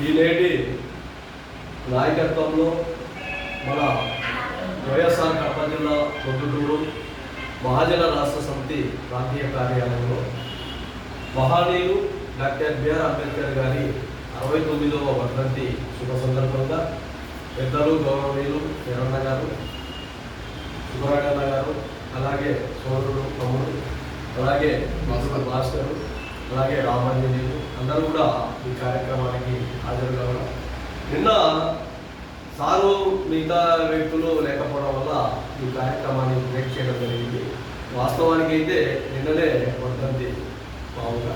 ఈ నేటి నాయకత్వంలో మన వైఎస్ఆర్ కడప జిల్లా పొద్దుటూరు మహాజన రాష్ట్ర సమితి ప్రాంతీయ కార్యాలయంలో మహానీయులు డాక్టర్ బిఆర్ అంబేద్కర్ గారి అరవై తొమ్మిదవ వర్ధంతి శుభ సందర్భంగా పెద్దలు గౌరవనీయులు కిరణ్ గారు సుబ్బరాగన్న గారు అలాగే సోదరుడు తమ్ముడు అలాగే మాస్టర్ మాస్టర్ అలాగే రామాంజనేయులు అందరూ కూడా ఈ కార్యక్రమానికి హాజరు కావడం. నిన్న సారు మిగతా వ్యక్తులు లేకపోవడం వల్ల ఈ కార్యక్రమాన్ని బ్రేక్ చేయడం జరిగింది. వాస్తవానికి అయితే నిన్ననే వర్ధంతి మామూలుగా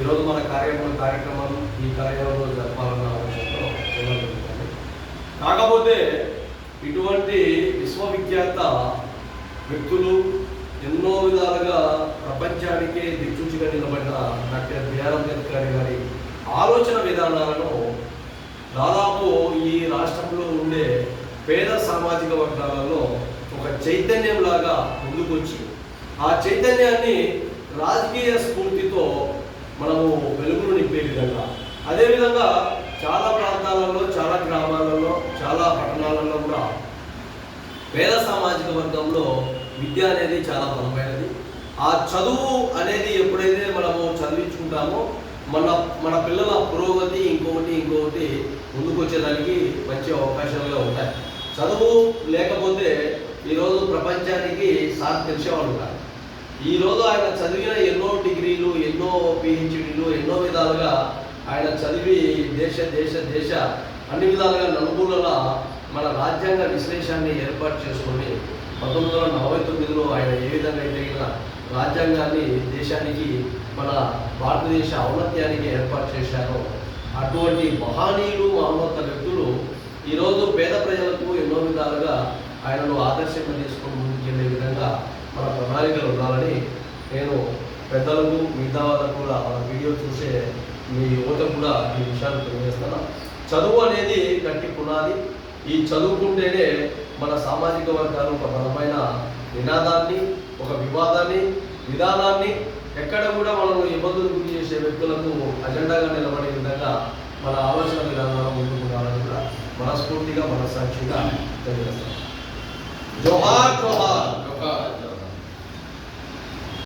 ఈరోజు మన కార్యక్రమం కార్యక్రమాలు ఈ కార్యక్రమంలో జరపాలన్న ఆలోచనతో జరుగుతుంది. కాకపోతే ఇటువంటి విశ్వవిఖ్యాత వ్యక్తులు ఎన్నో విధాలుగా ప్రపంచానికే దిక్సూచిగా నిలబడిన డాక్టర్ బిఆర్ అంబేద్కర్ గారి ఆలోచన విధానాలను దాదాపు ఈ రాష్ట్రంలో ఉండే పేద సామాజిక వర్గాలలో ఒక చైతన్యం లాగా ముందుకొచ్చి ఆ చైతన్యాన్ని రాజకీయ స్ఫూర్తితో మనము వెలుగును నింపే విధంగా. అదేవిధంగా చాలా ప్రాంతాలలో చాలా గ్రామాలలో చాలా పట్టణాలలో కూడా పేద సామాజిక వర్గంలో విద్య అనేది చాలా బలమైనది. ఆ చదువు అనేది ఎప్పుడైతే మనము చదివించుకుంటామో మన మన పిల్లల పురోగతి ఇంకొకటి ఇంకొకటి ముందుకొచ్చేదానికి వచ్చే అవకాశాలుగా ఉంటాయి. చదువు లేకపోతే ఈరోజు ప్రపంచానికి సార్ తెలిసేవాళ్ళు కాదు. ఈరోజు ఆయన చదివిన ఎన్నో డిగ్రీలు ఎన్నో పిహెచ్డీలు ఎన్నో విధాలుగా ఆయన చదివి దేశ దేశ దేశ అన్ని విధాలుగా నలుగురుల మన రాజ్యాంగ విశ్లేషాన్ని ఏర్పాటు చేసుకొని పంతొమ్మిది వందల నలభై తొమ్మిదిలో ఆయన ఏ విధంగా అయితే ఈయన రాజ్యాంగాన్ని దేశానికి మన భారతదేశ ఔన్నత్యానికి ఏర్పాటు చేశారో అటువంటి మహనీయులు మహోన్నత వ్యక్తులు ఈరోజు పేద ప్రజలకు ఎన్నో విధాలుగా ఆయనను ఆదర్శంగా తీసుకుని ముందుకెళ్ళే విధంగా మన ప్రణాళికలు ఉండాలని నేను పెద్దలకు మిగతా వాళ్ళకు కూడా ఆ వీడియో చూసే మీ యువత కూడా ఈ విషయాలు తెలియజేస్తాను చదువు అనేది గట్టి పునాది. ఈ చదువుకుంటేనే మన సామాజిక వర్గాలు ఒక బలమైన నినాదాన్ని ఒక వివాదాన్ని విధానాన్ని ఎక్కడ కూడా మనం ఇబ్బందులు గురి చేసే వ్యక్తులకు అజెండాగా నిలబడే విధంగా మన ఆలోచన విధానాలు ముందుకు రావాలని కూడా మనస్ఫూర్తిగా మనసాక్షిగా తెలియజేస్తాం జోహార్ జోహార్. ఒక